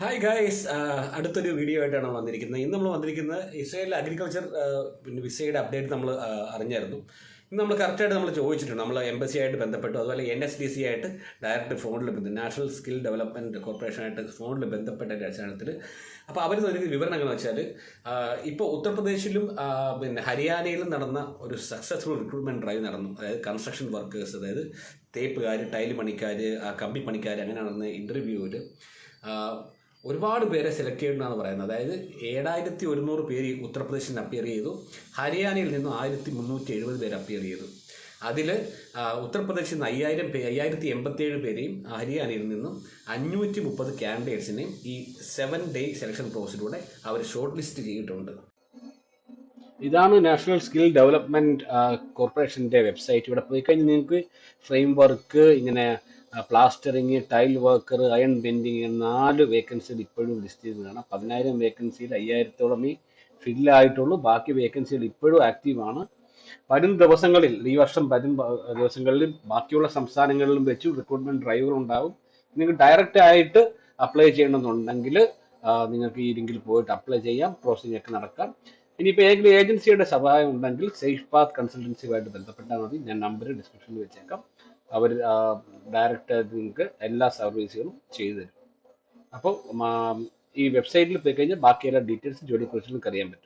Hi guys അടുത്തൊരു video ആയിട്ടാണ് വന്നിരിക്കുന്നത്. ഇന്ന് നമ്മൾ വന്നിരിക്കുന്നത് ഇസ്രായേലിലെ അഗ്രികൾച്ചർ പിന്നെ വിസയുടെ അപ്ഡേറ്റ് നമ്മൾ അറിഞ്ഞായിരുന്നു. ഇന്ന് നമ്മൾ കറക്റ്റായിട്ട് നമ്മൾ ചോദിച്ചിട്ടുണ്ട്. നമ്മൾ എംബസി ആയിട്ട് ബന്ധപ്പെട്ടു അതുപോലെ എൻ എസ് ഡി സി ആയിട്ട് ഡയറക്റ്റ് ഫോണിൽ ബന്ധം നാഷണൽ സ്കിൽ ഡെവലപ്മെന്റ് കോർപ്പറേഷനായിട്ട് ഫോണിൽ ബന്ധപ്പെട്ട അടിസ്ഥാനത്തിൽ അപ്പോൾ അവർ നൽകിയ വിവരണങ്ങൾ എന്ന് വെച്ചാൽ ഇപ്പോൾ ഉത്തർപ്രദേശിലും പിന്നെ ഹരിയാനയിലും നടന്ന ഒരു സക്സസ്ഫുൾ റിക്രൂട്ട്മെന്റ് ഡ്രൈവ് നടന്നു. അതായത് കൺസ്ട്രക്ഷൻ വർക്കേഴ്സ് അതായത് തേപ്പുകാർ ടൈൽ പണിക്കാർ കമ്പി പണിക്കാർ അങ്ങനെ നടന്ന ഇന്റർവ്യൂവിൽ ഒരുപാട് പേരെ സെലക്ട് ചെയ്യണമെന്നാണ് പറയുന്നത്. അതായത് ഏഴായിരത്തി ഒരുന്നൂറ് പേര് ഉത്തർപ്രദേശിൽ അപ്പിയർ ചെയ്തു. ഹരിയാനയിൽ നിന്നും ആയിരത്തി മുന്നൂറ്റി എഴുപത് പേര് അപ്പിയർ ചെയ്തു. അതിൽ ഉത്തർപ്രദേശിൽ നിന്ന് അയ്യായിരം പേ അയ്യായിരത്തി എൺപത്തേഴ് പേരെയും ഹരിയാനയിൽ നിന്നും അഞ്ഞൂറ്റി മുപ്പത് ക്യാൻഡിഡേറ്റ്സിനെയും ഈ സെവൻ ഡേ സെലക്ഷൻ പ്രോസസ്സിലൂടെ അവർ ഷോർട്ട് ലിസ്റ്റ് ചെയ്തിട്ടുണ്ട്. ഇതാണ് നാഷണൽ സ്കിൽ ഡെവലപ്മെന്റ് കോർപ്പറേഷന്റെ വെബ്സൈറ്റ് ഇവിടെ പോയി കഴിഞ്ഞാൽ നിങ്ങൾക്ക് ഫ്രെയിം വർക്ക് ഇങ്ങനെ plastering tile worker iron bending നാല് വേക്കൻസികൾ ഇപ്പോഴും ലിസ്റ്റ് ചെയ്ത് കാണാം. പതിനായിരം വേക്കൻസിയിൽ അയ്യായിരത്തോളം ഈ ഫില്ലായിട്ടുള്ളൂ ബാക്കി വേക്കൻസികൾ ഇപ്പോഴും ആക്റ്റീവാണ് വരും ദിവസങ്ങളിൽ ഈ വർഷം വരും ദിവസങ്ങളിൽ ബാക്കിയുള്ള സംസ്ഥാനങ്ങളിലും വെച്ച് റിക്രൂട്ട്മെന്റ് ഡ്രൈവർ ഉണ്ടാവും. നിങ്ങൾക്ക് ഡയറക്റ്റ് ആയിട്ട് അപ്ലൈ ചെയ്യണമെന്നുണ്ടെങ്കിൽ നിങ്ങൾക്ക് ഈ ലിങ്കിൽ പോയിട്ട് അപ്ലൈ ചെയ്യാം. പ്രോസസ്സിംഗ് ഒക്കെ നടക്കാം. ഇനിയിപ്പോൾ ഏതെങ്കിലും ഏജൻസിയുടെ സഹായം ഉണ്ടെങ്കിൽ സേഫ് പാത്ത് കൺസൾട്ടൻസിയുമായിട്ട് ബന്ധപ്പെട്ടാൽ മതി. ഞാൻ നമ്പർ ഡിസ്ക്രിപ്ഷനിൽ വെച്ചേക്കാം. അവർ ഡയറക്റ്റായിട്ട് നിങ്ങൾക്ക് എല്ലാ സർവീസുകളും ചെയ്തു തരും. അപ്പോൾ ഈ വെബ്സൈറ്റിൽ പോയി കഴിഞ്ഞാൽ ബാക്കി എല്ലാ ഡീറ്റെയിൽസ് ജോലിയെക്കുറിച്ച് നിങ്ങൾക്ക് അറിയാൻ പറ്റും.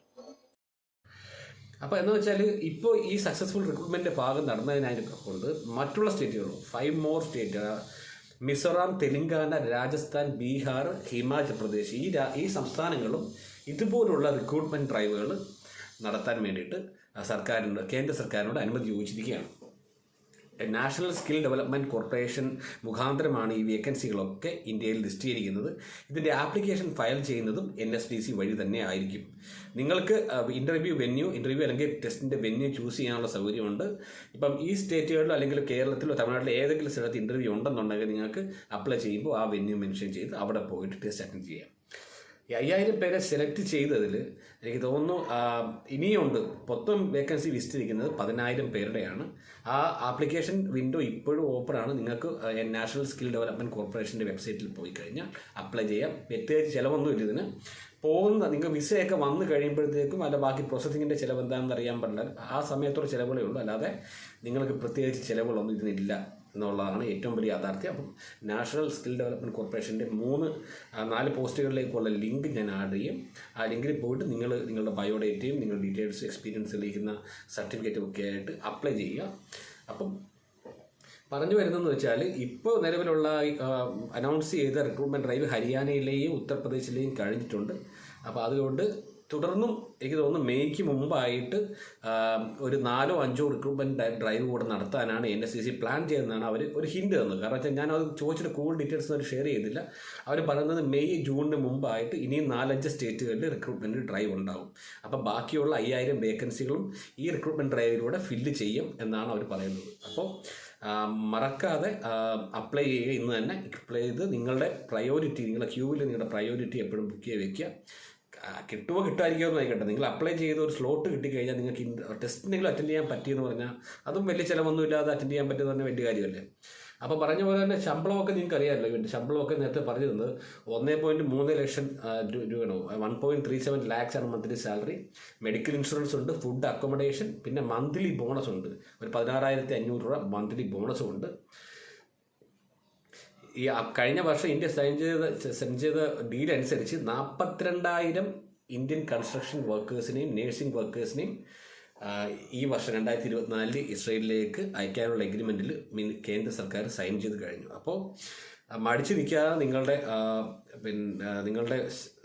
അപ്പോൾ എന്ന് വെച്ചാൽ ഇപ്പോൾ ഈ സക്സസ്ഫുൾ റിക്രൂട്ട്മെന്റ് ഭാഗം നടന്നതിനായിട്ട് കൊണ്ട് മറ്റുള്ള സ്റ്റേറ്റുകളും five more state Mizoram Telangana Rajasthan Bihar Himachal Pradesh ഈ ഈ സംസ്ഥാനങ്ങളും ഇതുപോലുള്ള റിക്രൂട്ട്മെന്റ് ഡ്രൈവുകൾ നടത്താൻ വേണ്ടിയിട്ട് സർക്കാരിനോട് കേന്ദ്ര സർക്കാരിനോട് അനുമതി ചോദിച്ചിരിക്കുകയാണ് നാഷണൽ സ്കിൽ ഡെവലപ്മെന്റ് കോർപ്പറേഷൻ മുഖാന്തരമാണ് ഈ വേക്കൻസികളൊക്കെ ഇന്ത്യയിൽ ലിസ്റ്റ് ചെയ്തിരിക്കുന്നത് ഇതിന്റെ ആപ്ലിക്കേഷൻ ഫയൽ ചെയ്യുന്നതും എൻ എസ് ഡി സി വഴി തന്നെ ആയിരിക്കും. നിങ്ങൾക്ക് ഇന്റർവ്യൂ വെന്യൂ ഇന്റർവ്യൂ അല്ലെങ്കിൽ ടെസ്റ്റിന്റെ വെന്യൂ ചൂസ് ചെയ്യാനുള്ള സൗകര്യമുണ്ട്. ഇപ്പം ഈ സ്റ്റേറ്റുകളിലോ അല്ലെങ്കിൽ കേരളത്തിലോ തമിഴ്നാട്ടിലോ ഏതെങ്കിലും സ്ഥലത്ത് ഇന്റർവ്യൂ ഉണ്ടെന്നുണ്ടെങ്കിൽ നിങ്ങൾക്ക് അപ്ലൈ ചെയ്യുമ്പോൾ ആ വെന്യൂ മെൻഷൻ ചെയ്ത് അവിടെ പോയിട്ട് ടെസ്റ്റ് അറ്റൻഡ് ചെയ്യാം. ഈ അയ്യായിരം പേരെ സെലക്ട് ചെയ്തതിൽ എനിക്ക് തോന്നുന്നു ഇനിയുണ്ട്. മൊത്തം വേക്കൻസി ലിസ്റ്റ് ഇരിക്കുന്നത് പതിനായിരം പേരുടെയാണ്. ആ ആപ്ലിക്കേഷൻ വിൻഡോ ഇപ്പോഴും ഓപ്പൺ ആണ്. നിങ്ങൾക്ക് നാഷണൽ സ്കിൽ ഡെവലപ്മെന്റ് കോർപ്പറേഷന്റെ വെബ്സൈറ്റിൽ പോയി കഴിഞ്ഞാൽ അപ്ലൈ ചെയ്യാം. വ്യക്തിയായി ചിലവൊന്നും ഇല്ല ഇതിന്. പോകുന്ന നിങ്ങൾ വിസയൊക്കെ വന്നു കഴിയുമ്പോഴത്തേക്കും അല്ല ബാക്കി പ്രോസസ്സിങ്ങിന്റെ ചിലവ് എന്താണെന്ന് അറിയാൻ പറ്റില്ല. ആ സമയത്തോടെ ചിലവുകളേ ഉള്ളൂ. അല്ലാതെ നിങ്ങൾക്ക് പ്രത്യേകിച്ച് ചിലവുകളൊന്നും ഇതിനില്ല. എന്നുള്ളതാണ് ഏറ്റവും വലിയ യാഥാർത്ഥ്യം. അപ്പം നാഷണൽ സ്കിൽ ഡെവലപ്മെന്റ് കോർപ്പറേഷന്റെ മൂന്ന് നാല് പോസ്റ്റുകളിലേക്കുള്ള ലിങ്ക് ഞാൻ ആഡ് ചെയ്യും. ആ ലിങ്കിൽ പോയിട്ട് നിങ്ങൾ നിങ്ങളുടെ ബയോഡേറ്റയും നിങ്ങളുടെ ഡീറ്റെയിൽസ് എക്സ്പീരിയൻസ് തെളിയിക്കുന്ന സർട്ടിഫിക്കറ്റും ഒക്കെ ആയിട്ട് അപ്ലൈ ചെയ്യുക. അപ്പം പറഞ്ഞു വരുന്നതെന്ന് വെച്ചാൽ ഇപ്പോൾ നിലവിലുള്ള അനൗൺസ് ചെയ്ത റിക്രൂട്ട്മെന്റ് ഡ്രൈവ് ഹരിയാനയിലെയും ഉത്തർപ്രദേശിലെയും കഴിഞ്ഞിട്ടുണ്ട്. അപ്പോൾ അതുകൊണ്ട് തുടർന്നും എനിക്ക് തോന്നുന്നു മെയ്ക്ക് മുമ്പായിട്ട് ഒരു നാലോ അഞ്ചോ റിക്രൂട്ട്മെന്റ് ഡ്രൈവ് കൂടെ നടത്താനാണ് N S C C plan ചെയ്യുന്നതാണ് അവർ ഒരു ഹിൻഡ് തന്നത്. കാരണം വെച്ചാൽ ഞാൻ അത് ചോദിച്ചിട്ട് കൂടുതൽ ഡീറ്റെയിൽസ് അവർ ഷെയർ ചെയ്തില്ല. അവർ പറയുന്നത് മെയ് ജൂണിന് മുമ്പായിട്ട് ഇനിയും നാലഞ്ച് സ്റ്റേറ്റുകളിൽ റിക്രൂട്ട്മെന്റ് ഡ്രൈവ് ഉണ്ടാവും. അപ്പോൾ ബാക്കിയുള്ള അയ്യായിരം വേക്കൻസികളും ഈ റിക്രൂട്ട്മെന്റ് ഡ്രൈവിലൂടെ ഫില്ല് ചെയ്യും എന്നാണ് അവർ പറയുന്നത്. അപ്പോൾ മറക്കാതെ അപ്ലൈ ചെയ്യുക ഇന്ന് തന്നെ. അപ്ലൈ ചെയ്ത് നിങ്ങളുടെ പ്രയോറിറ്റി നിങ്ങളുടെ ക്യൂവിൽ നിങ്ങളുടെ പ്രയോറിറ്റി എപ്പോഴും ബുക്ക് ചെയ്ത് വെക്കുക. കിട്ടുമോ കിട്ടുമായിരിക്കുമോ എന്ന് ആയിക്കോട്ടെ നിങ്ങൾ അപ്ലൈ ചെയ്ത് ഒരു സ്ലോട്ട് കിട്ടിക്കഴിഞ്ഞാൽ നിങ്ങൾക്ക് ടെസ്റ്റ് എന്തെങ്കിലും അറ്റൻഡ് ചെയ്യാൻ പറ്റിയെന്ന് പറഞ്ഞാൽ അതും വലിയ ചിലവൊന്നും ഇല്ലാതെ അറ്റൻഡ് ചെയ്യാൻ പറ്റുന്ന പറഞ്ഞാൽ വലിയ കാര്യമല്ലേ. അപ്പോൾ പറഞ്ഞ പോലെ തന്നെ ശമ്പളമൊക്കെ നിങ്ങൾക്ക് അറിയാമല്ലോ. ഇവന്റെ ശമ്പളമൊക്കെ നേരത്തെ പറഞ്ഞു തന്നത് ഒന്നേ പോയിന്റ് മൂന്ന് ലക്ഷം രൂപയാണ്? One point three seven lakhs ആണ് മന്ത്ലി സാലറി മെഡിക്കൽ ഇൻഷുറൻസ് ഉണ്ട് ഫുഡ് അക്കോമഡേഷൻ പിന്നെ മന്ത്ലി ബോണസ് ഉണ്ട്. ഒരു പതിനാറായിരത്തി അഞ്ഞൂറ് രൂപ മന്ത്ലി ബോണസും ഉണ്ട്. ഈ കഴിഞ്ഞ വർഷം ഇന്ത്യ സൈൻ ചെയ്ത സൈൻ ചെയ്ത ഡീൽ അനുസരിച്ച് നാൽപ്പത്തിരണ്ടായിരം ഇന്ത്യൻ കൺസ്ട്രക്ഷൻ വർക്കേഴ്സിനെയും നേഴ്സിംഗ് വർക്കേഴ്സിനെയും ഈ വർഷം രണ്ടായിരത്തി ഇരുപത്തിനാലിൽ ഇസ്രയേലിലേക്ക് അയക്കാനുള്ള എഗ്രിമെന്റിൽ കേന്ദ്ര സർക്കാർ സൈൻ ചെയ്ത് കഴിഞ്ഞു. അപ്പോൾ മടിച്ചു നിൽക്കാതെ നിങ്ങളുടെ പിന്നെ നിങ്ങളുടെ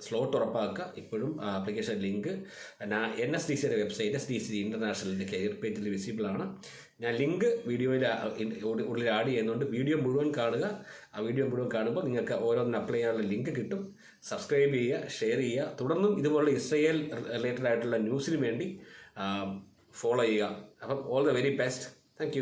സ്ലോട്ട് ഉറപ്പാക്കുക. ഇപ്പോഴും application link N S D സിയുടെ വെബ്സൈറ്റ് എസ് ഡി സി ഇന്റർനാഷണലിന്റെ കരിയർ പേജിൽ വിസിബിൾ ആണ്. ഞാൻ ലിങ്ക് വീഡിയോയിൽ ഉള്ളിൽ ആഡ് ചെയ്യുന്നുണ്ട്. വീഡിയോ മുഴുവൻ കാണുക. ആ വീഡിയോ മുഴുവൻ കാണുമ്പോൾ നിങ്ങൾക്ക് ഓരോന്നിനും അപ്ലൈ ചെയ്യാനുള്ള ലിങ്ക് കിട്ടും. സബ്സ്ക്രൈബ് ചെയ്യുക ഷെയർ ചെയ്യുക. തുടർന്നും ഇതുപോലുള്ള ഇസ്രയേൽ റിലേറ്റഡ് ആയിട്ടുള്ള ന്യൂസിന് വേണ്ടി ഫോളോ ചെയ്യുക. അപ്പം all the very best thank